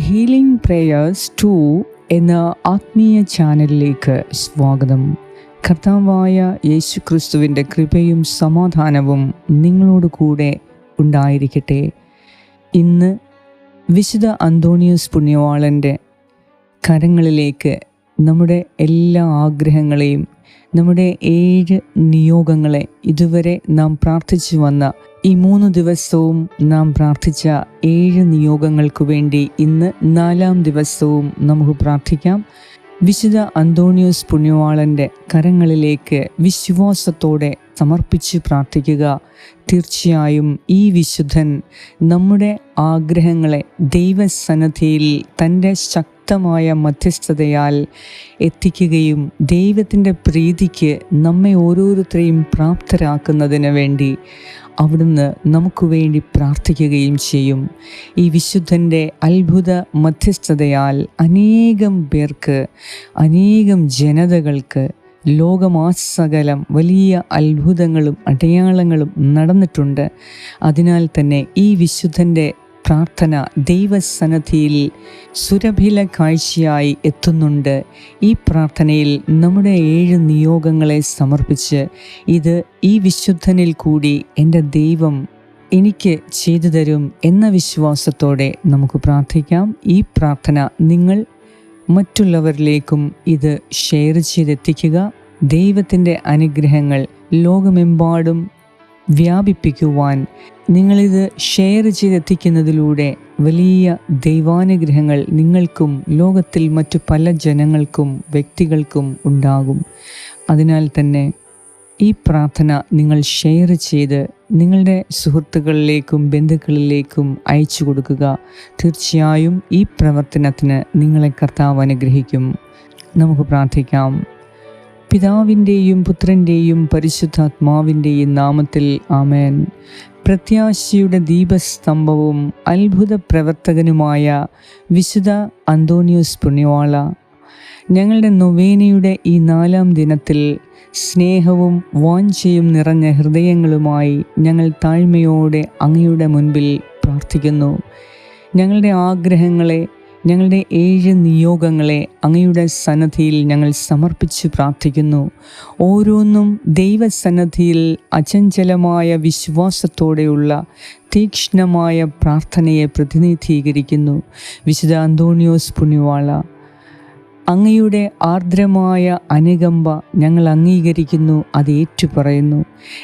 Healing prayers to എന്ന ആത്മീയ ചാനലിലേക്ക് സ്വാഗതം. കർത്താവായ യേശു ക്രിസ്തുവിന്റെ കൃപയും സമാധാനവും നിങ്ങളോട് കൂടെ ഉണ്ടായിരിക്കട്ടെ. ഇന്ന് വിശുദ്ധ അന്തോണിയസ് പുണ്യവാളന്റെ കരങ്ങളിലേക്ക് നമ്മുടെ എല്ലാ ആഗ്രഹങ്ങളെയും നമ്മുടെ ഏഴ് നിയോഗങ്ങളെ ഇതുവരെ നാം പ്രാർത്ഥിച്ചു വന്ന ഈ മൂന്ന് ദിവസവും നാം പ്രാർത്ഥിച്ച ഏഴ് നിയോഗങ്ങൾക്ക് വേണ്ടി ഇന്ന് നാലാം ദിവസവും നമുക്ക് പ്രാർത്ഥിക്കാം. വിശുദ്ധ അന്തോണിയോസ് പുണ്യവാളന്റെ കരങ്ങളിലേക്ക് വിശ്വാസത്തോടെ സമർപ്പിച്ച് പ്രാർത്ഥിക്കുക. തീർച്ചയായും ഈ വിശുദ്ധൻ നമ്മുടെ ആഗ്രഹങ്ങളെ ദൈവസന്നദ്ധിയിൽ തന്റെ ശക്തമായ മധ്യസ്ഥതയാൽ എത്തിക്കുകയും ദൈവത്തിന്റെ പ്രീതിക്ക് നമ്മെ ഓരോരുത്തരെയും പ്രാപ്തരാക്കുന്നതിന് വേണ്ടി അവിടുന്ന് നമുക്ക് വേണ്ടി പ്രാർത്ഥിക്കുകയും ചെയ്യും. ഈ വിശുദ്ധന്റെ അത്ഭുത മധ്യസ്ഥതയാൽ അനേകം പേർക്ക് അനേകം ജനതകൾക്ക് ലോകമാസകലം വലിയ അത്ഭുതങ്ങളും അടയാളങ്ങളും നടന്നിട്ടുണ്ട്. അതിനാൽ തന്നെ ഈ വിശുദ്ധന്റെ പ്രാർത്ഥന ദൈവസന്നദ്ധിയിൽ സുരഭില കാഴ്ചയായി എത്തുന്നുണ്ട്. ഈ പ്രാർത്ഥനയിൽ നമ്മുടെ ഏഴ് നിയോഗങ്ങളെ സമർപ്പിച്ച് ഇത് ഈ വിശുദ്ധനിൽ കൂടി എന്റെ ദൈവം എനിക്ക് ചെയ്തു തരും എന്ന വിശ്വാസത്തോടെ നമുക്ക് പ്രാർത്ഥിക്കാം. ഈ പ്രാർത്ഥന നിങ്ങൾ മറ്റുള്ളവരിലേക്കും ഇത് ഷെയർ ചെയ്തെത്തിക്കുക. ദൈവത്തിന്റെ അനുഗ്രഹങ്ങൾ ലോകമെമ്പാടും വ്യാപിപ്പിക്കുവാൻ നിങ്ങളിത് ഷെയർ ചെയ്തെത്തിക്കുന്നതിലൂടെ വലിയ ദൈവാനുഗ്രഹങ്ങൾ നിങ്ങൾക്കും ലോകത്തിൽ മറ്റു പല ജനങ്ങൾക്കും വ്യക്തികൾക്കും ഉണ്ടാകും. അതിനാൽ തന്നെ ഈ പ്രാർത്ഥന നിങ്ങൾ ഷെയർ ചെയ്ത് നിങ്ങളുടെ സുഹൃത്തുക്കളിലേക്കും ബന്ധുക്കളിലേക്കും അയച്ചു കൊടുക്കുക. തീർച്ചയായും ഈ പ്രവർത്തനത്തിന് നിങ്ങളെ കർത്താവ് അനുഗ്രഹിക്കും. നമുക്ക് പ്രാർത്ഥിക്കാം. പിതാവിന്റെയും പുത്രന്റെയും പരിശുദ്ധാത്മാവിന്റെയും നാമത്തിൽ ആമേൻ. പ്രത്യാശയുടെ ദീപസ്തംഭവും അത്ഭുത പ്രവർത്തകനുമായ വിശുദ്ധ അന്തോണിയോസ് പുണ്യവാള ഞങ്ങളുടെ നൊവേനയുടെ ഈ നാലാം ദിനത്തിൽ സ്നേഹവും വാഞ്ചയും നിറഞ്ഞ ഹൃദയങ്ങളുമായി ഞങ്ങൾ താഴ്മയോടെ അങ്ങയുടെ മുൻപിൽ പ്രാർത്ഥിക്കുന്നു. ഞങ്ങളുടെ ആഗ്രഹങ്ങളെ ഞങ്ങളുടെ ഏഴ് നിയോഗങ്ങളെ അങ്ങയുടെ സന്നദ്ധിയിൽ ഞങ്ങൾ സമർപ്പിച്ച് പ്രാർത്ഥിക്കുന്നു. ഓരോന്നും ദൈവസന്നദ്ധിയിൽ അചഞ്ചലമായ വിശ്വാസത്തോടെയുള്ള തീക്ഷ്ണമായ പ്രാർത്ഥനയെ പ്രതിനിധീകരിക്കുന്നു. വിശുദ്ധ അന്തോണിയോസ് പുണ്യവാള അങ്ങയുടെ ആർദ്രമായ അനുകമ്പ ഞങ്ങൾ അംഗീകരിക്കുന്നു അത് ഏറ്റുപറയുന്നു.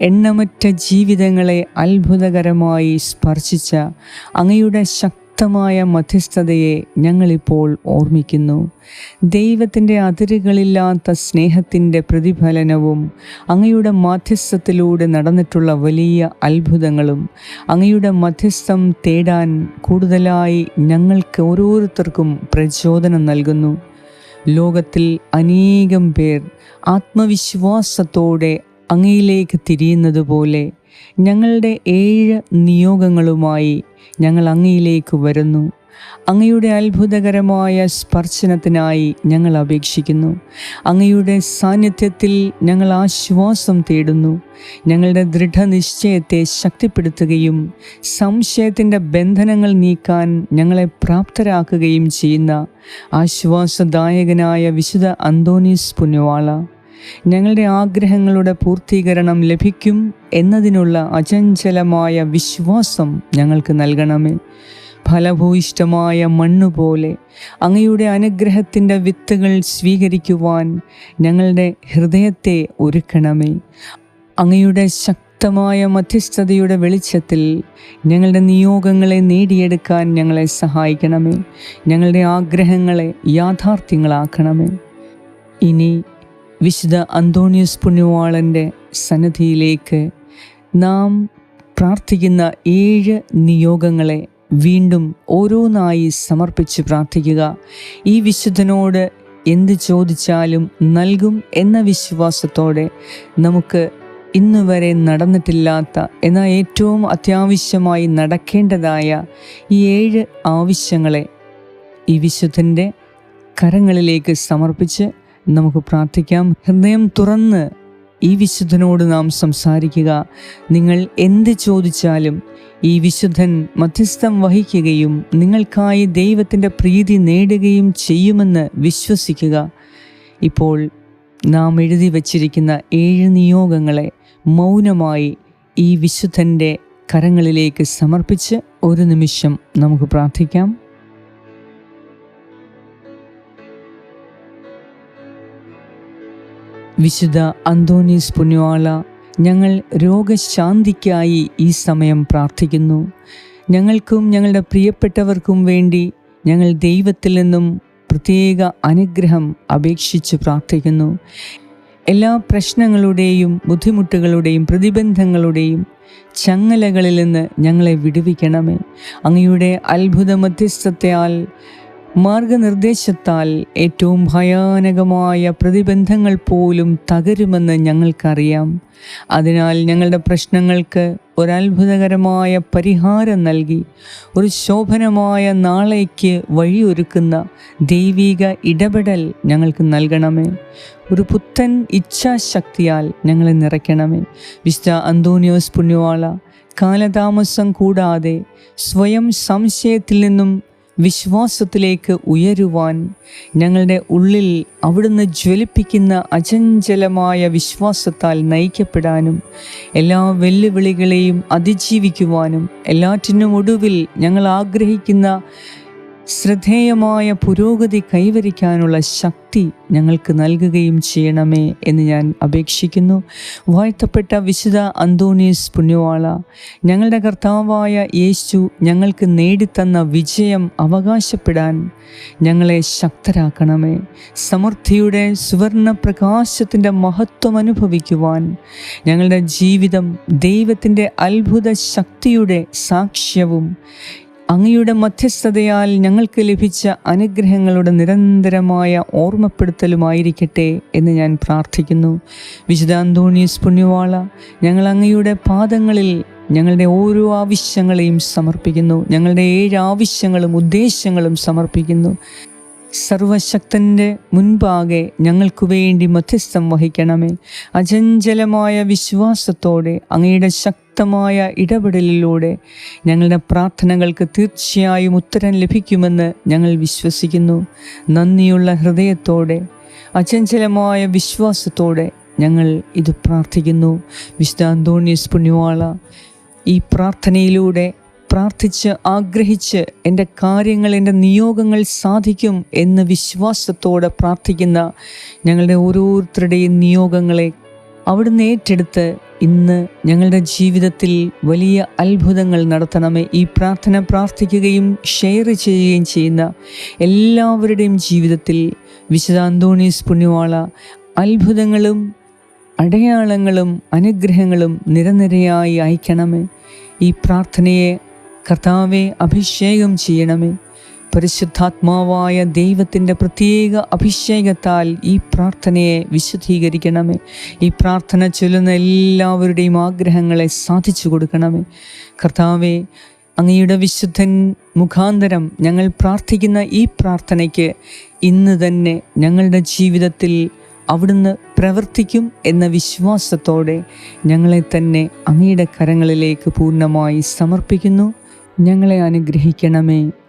എണ്ണമറ്റ ജീവിതങ്ങളെ അത്ഭുതകരമായി സ്പർശിച്ച അങ്ങയുടെ ശക്തമായ മധ്യസ്ഥതയെ ഞങ്ങളിപ്പോൾ ഓർമ്മിക്കുന്നു. ദൈവത്തിന്റെ അതിരുകളില്ലാത്ത സ്നേഹത്തിന്റെ പ്രതിഫലനവും അങ്ങയുടെ മധ്യസ്ഥത്തിലൂടെ നടന്നിട്ടുള്ള വലിയ അത്ഭുതങ്ങളും അങ്ങയുടെ മധ്യസ്ഥം തേടാൻ കൂടുതലായി ഞങ്ങൾക്ക് ഓരോരുത്തർക്കും പ്രചോദനം നൽകുന്നു. ലോകത്തിൽ അനേകം പേർ ആത്മവിശ്വാസത്തോടെ അങ്ങയിലേക്ക് തിരിയുന്നത് പോലെ ഞങ്ങളുടെ ഏഴ് നിയോഗങ്ങളുമായി ഞങ്ങൾ അങ്ങയിലേക്ക് വരുന്നു. അങ്ങയുടെ അത്ഭുതകരമായ സ്പർശനത്തിനായി ഞങ്ങൾ അപേക്ഷിക്കുന്നു. അങ്ങയുടെ സാന്നിധ്യത്തിൽ ഞങ്ങൾ ആശ്വാസം തേടുന്നു. ഞങ്ങളുടെ ദൃഢനിശ്ചയത്തെ ശക്തിപ്പെടുത്തുകയും സംശയത്തിന്റെ ബന്ധനങ്ങൾ നീക്കാൻ ഞങ്ങളെ പ്രാപ്തരാക്കുകയും ചെയ്യുന്ന ആശ്വാസദായകനായ വിശുദ്ധ അന്തോണീസ് പുണ്യവാള. ഞങ്ങളുടെ ആഗ്രഹങ്ങളുടെ പൂർത്തീകരണം ലഭിക്കും എന്നതിനുള്ള അചഞ്ചലമായ വിശ്വാസം ഞങ്ങൾക്ക് നൽകണമേ. ഫലഭൂയിഷ്ടമായ മണ്ണുപോലെ അങ്ങയുടെ അനുഗ്രഹത്തിന്റെ വിത്തുകൾ സ്വീകരിക്കുവാൻ ഞങ്ങളുടെ ഹൃദയത്തെ ഒരുക്കണമേ. അങ്ങയുടെ ശക്തമായ മധ്യസ്ഥതയുടെ വെളിച്ചത്തിൽ ഞങ്ങളുടെ നിയോഗങ്ങളെ നേടിയെടുക്കാൻ ഞങ്ങളെ സഹായിക്കണമേ. ഞങ്ങളുടെ ആഗ്രഹങ്ങളെ യാഥാർത്ഥ്യങ്ങളാക്കണമേ. ഇനി വിശുദ്ധ അന്തോണിയസ് പുണ്യവാളന്റെ സന്നദ്ധിയിലേക്ക് നാം പ്രാർത്ഥിക്കുന്ന ഏഴ് നിയോഗങ്ങളെ വീണ്ടും ഓരോന്നായി സമർപ്പിച്ച് പ്രാർത്ഥിക്കുക. ഈ വിശുദ്ധനോട് എന്ത് ചോദിച്ചാലും നൽകും എന്ന വിശ്വാസത്തോടെ നമുക്ക് ഇന്ന് വരെ നടന്നിട്ടില്ലാത്ത എന്നാൽ ഏറ്റവും അത്യാവശ്യമായി നടക്കേണ്ടതായ ഈ ഏഴ് ആവശ്യങ്ങളെ ഈ വിശുദ്ധന്റെ കരങ്ങളിലേക്ക് സമർപ്പിച്ച് നമുക്ക് പ്രാർത്ഥിക്കാം. ഹൃദയം തുറന്ന് ഈ വിശുദ്ധനോട് നാം സംസാരിക്കുക. നിങ്ങൾ എന്ത് ചോദിച്ചാലും ഈ വിശുദ്ധൻ മധ്യസ്ഥം വഹിക്കുകയും നിങ്ങൾക്കായി ദൈവത്തിന്റെ പ്രീതി നേടുകയും ചെയ്യുമെന്ന് വിശ്വസിക്കുക. ഇപ്പോൾ നാം എഴുതി വച്ചിരിക്കുന്ന ഏഴ് നിയോഗങ്ങളെ മൗനമായി ഈ വിശുദ്ധന്റെ കരങ്ങളിലേക്ക് സമർപ്പിച്ച് ഒരു നിമിഷം നമുക്ക് പ്രാർത്ഥിക്കാം. വിശുദ്ധ അന്തോണീസ് പുണ്യവാള ഞങ്ങൾ രോഗശാന്തിക്കായി ഈ സമയം പ്രാർത്ഥിക്കുന്നു. ഞങ്ങൾക്കും ഞങ്ങളുടെ പ്രിയപ്പെട്ടവർക്കും വേണ്ടി ഞങ്ങൾ ദൈവത്തിൽ നിന്നും പ്രത്യേക അനുഗ്രഹം അപേക്ഷിച്ച് പ്രാർത്ഥിക്കുന്നു. എല്ലാ പ്രശ്നങ്ങളുടെയും ബുദ്ധിമുട്ടുകളുടെയും പ്രതിബന്ധങ്ങളുടെയും ചങ്ങലകളിൽ നിന്ന് ഞങ്ങളെ വിടുവിക്കണമേ. അങ്ങയുടെ അത്ഭുത മധ്യസ്ഥത്തെയാൽ മാർഗനിർദ്ദേശത്താൽ ഏറ്റവും ഭയാനകമായ പ്രതിബന്ധങ്ങൾ പോലും തകരുമെന്ന് ഞങ്ങൾക്കറിയാം. അതിനാൽ ഞങ്ങളുടെ പ്രശ്നങ്ങൾക്ക് ഒരത്ഭുതകരമായ പരിഹാരം നൽകി ഒരു ശോഭനമായ നാളേക്ക് വഴിയൊരുക്കുന്ന ദൈവിക ഇടപെടൽ ഞങ്ങൾക്ക് നൽകണമേ. ഒരു പുത്തൻ ഇച്ഛാശക്തിയാൽ ഞങ്ങളെ നിറയ്ക്കണമേ. വിശുദ്ധ അന്തോണിയോസ് പുണ്യവാള കാലതാമസം കൂടാതെ സ്വയം സംശയത്തിൽ നിന്നും വിശ്വാസത്തിലേക്ക് ഉയരുവാൻ ഞങ്ങളുടെ ഉള്ളിൽ അവിടുന്ന് ജ്വലിപ്പിക്കുന്ന അചഞ്ചലമായ വിശ്വാസത്താൽ നയിക്കപ്പെടാനും എല്ലാ വെല്ലുവിളികളെയും അതിജീവിക്കുവാനും എല്ലാറ്റിനും ഒടുവിൽ ഞങ്ങൾ ആഗ്രഹിക്കുന്ന ശ്രദ്ധേയമായ പുരോഗതി കൈവരിക്കാനുള്ള ശക്തി ഞങ്ങൾക്ക് നൽകുകയും ചെയ്യണമേ എന്ന് ഞാൻ അപേക്ഷിക്കുന്നു. വാഴ്ത്തപ്പെട്ട വിശുദ്ധ അന്തോണീസ് പുണ്യവാള ഞങ്ങളുടെ കർത്താവായ യേശു ഞങ്ങൾക്ക് നേടിത്തന്ന വിജയം അവകാശപ്പെടാൻ ഞങ്ങളെ ശക്തരാക്കണമേ. സമൃദ്ധിയുടെ സുവർണ പ്രകാശത്തിന്റെ മഹത്വം അനുഭവിക്കുവാൻ ഞങ്ങളുടെ ജീവിതം ദൈവത്തിന്റെ അത്ഭുത ശക്തിയുടെ സാക്ഷ്യവും അങ്ങയുടെ മധ്യസ്ഥതയാൽ ഞങ്ങൾക്ക് ലഭിച്ച അനുഗ്രഹങ്ങളുടെ നിരന്തരമായ ഓർമ്മപ്പെടുത്തലുമായിരിക്കട്ടെ എന്ന് ഞാൻ പ്രാർത്ഥിക്കുന്നു. വിശുദ്ധാന്തോണിയസ് പുണ്യവാള ഞങ്ങൾ അങ്ങയുടെ പാദങ്ങളിൽ ഞങ്ങളുടെ ഓരോ ആവശ്യങ്ങളെയും സമർപ്പിക്കുന്നു. ഞങ്ങളുടെ ഏഴ് ആവശ്യങ്ങളും ഉദ്ദേശങ്ങളും സമർപ്പിക്കുന്നു. സർവശക്തന്റെ മുൻപാകെ ഞങ്ങൾക്കു വേണ്ടി മധ്യസ്ഥം വഹിക്കണമേ. അചഞ്ചലമായ വിശ്വാസത്തോടെ അങ്ങയുടെ ശക്തമായ ഇടപെടലിലൂടെ ഞങ്ങളുടെ പ്രാർത്ഥനകൾക്ക് തീർച്ചയായും ഉത്തരം ലഭിക്കുമെന്ന് ഞങ്ങൾ വിശ്വസിക്കുന്നു. നന്ദിയുള്ള ഹൃദയത്തോടെ അചഞ്ചലമായ വിശ്വാസത്തോടെ ഞങ്ങൾ ഇത് പ്രാർത്ഥിക്കുന്നു. വിശുദ്ധ അന്തോണിയസ് പുണ്യവാള ഈ പ്രാർത്ഥനയിലൂടെ പ്രാർത്ഥിച്ച് ആഗ്രഹിച്ച് എന്റെ കാര്യങ്ങൾ എന്റെ നിയോഗങ്ങൾ സാധിക്കും എന്ന് വിശ്വാസത്തോടെ പ്രാർത്ഥിക്കുന്ന ഞങ്ങളുടെ ഓരോരുത്തരുടെയും നിയോഗങ്ങളെ അവിടുന്ന് ഏറ്റെടുത്ത് ഇന്ന് ഞങ്ങളുടെ ജീവിതത്തിൽ വലിയ അത്ഭുതങ്ങൾ നടത്തണമേ. ഈ പ്രാർത്ഥന പ്രാർത്ഥിക്കുകയും ഷെയർ ചെയ്യുകയും ചെയ്യുന്ന എല്ലാവരുടെയും ജീവിതത്തിൽ വിശുദ്ധ അന്തോണീസ് പുണ്യവാള അത്ഭുതങ്ങളും അടയാളങ്ങളും അനുഗ്രഹങ്ങളും നിരനിരയായി അയക്കണമേ. ഈ പ്രാർത്ഥനയെ കർത്താവെ അഭിഷേകം ചെയ്യണമേ. പരിശുദ്ധാത്മാവായ ദൈവത്തിന്റെ പ്രത്യേക അഭിഷേകത്താൽ ഈ പ്രാർത്ഥനയെ വിശുദ്ധീകരിക്കണമേ. ഈ പ്രാർത്ഥന ചൊല്ലുന്ന എല്ലാവരുടെയും ആഗ്രഹങ്ങളെ സാധിച്ചു കൊടുക്കണമേ. കർത്താവെ അങ്ങയുടെ വിശുദ്ധൻ മുഖാന്തരം ഞങ്ങൾ പ്രാർത്ഥിക്കുന്ന ഈ പ്രാർത്ഥനയ്ക്ക് ഇന്ന് തന്നെ ഞങ്ങളുടെ ജീവിതത്തിൽ അവിടുന്ന് പ്രവർത്തിക്കും എന്ന വിശ്വാസത്തോടെ ഞങ്ങളെ തന്നെ അങ്ങയുടെ കരങ്ങളിലേക്ക് പൂർണമായി സമർപ്പിക്കുന്നു. ഞങ്ങളെ അനുഗ്രഹിക്കണമേ.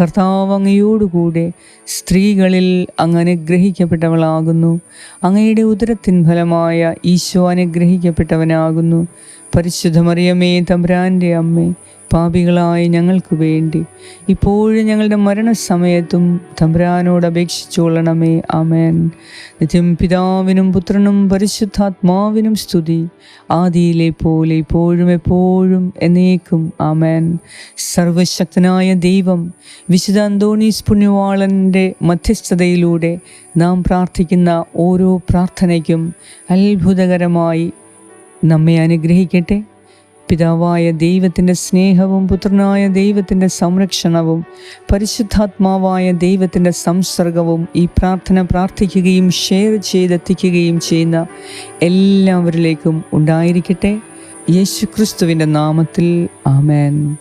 കർത്താവ് അങ്ങയോടുകൂടെ സ്ത്രീകളിൽ അങ്ങ് അനുഗ്രഹിക്കപ്പെട്ടവളാകുന്നു. അങ്ങയുടെ ഉദരത്തിൻ ഫലമായ ഈശോ അനുഗ്രഹിക്കപ്പെട്ടവനാകുന്നു. പരിശുദ്ധമറിയമേ തമ്പ്രാന്റെ അമ്മേ പാപികളായ ഞങ്ങൾക്ക് വേണ്ടി. ഇപ്പോഴും ഞങ്ങളുടെ മരണസമയത്തും തമ്പ്രാനോട് അപേക്ഷിച്ചുകൊള്ളണമേ ആമേൻ. നിത്യം പിതാവിനും പുത്രനും പരിശുദ്ധാത്മാവിനും സ്തുതി. ആദിയിലെ പോലെ ഇപ്പോഴും എപ്പോഴും എന്നേക്കും ആമേൻ. സർവശക്തനായ ദൈവം വിശുദ്ധ അന്തോണീസ് പുണ്യവാളന്റെ മധ്യസ്ഥതയിലൂടെ നാം പ്രാർത്ഥിക്കുന്ന ഓരോ പ്രാർത്ഥനയ്ക്കും അത്ഭുതകരമായി നമ്മെ അനുഗ്രഹിക്കട്ടെ. പിതാവായ ദൈവത്തിന്റെ സ്നേഹവും പുത്രനായ ദൈവത്തിന്റെ സംരക്ഷണവും പരിശുദ്ധാത്മാവായ ദൈവത്തിന്റെ സംസർഗവും ഈ പ്രാർത്ഥന പ്രാർത്ഥിക്കുകയും ഷെയർ ചെയ്തെത്തിക്കുകയും ചെയ്യുന്ന എല്ലാവരിലേക്കും ഉണ്ടായിരിക്കട്ടെ. യേശുക്രിസ്തുവിന്റെ നാമത്തിൽ ആമേൻ.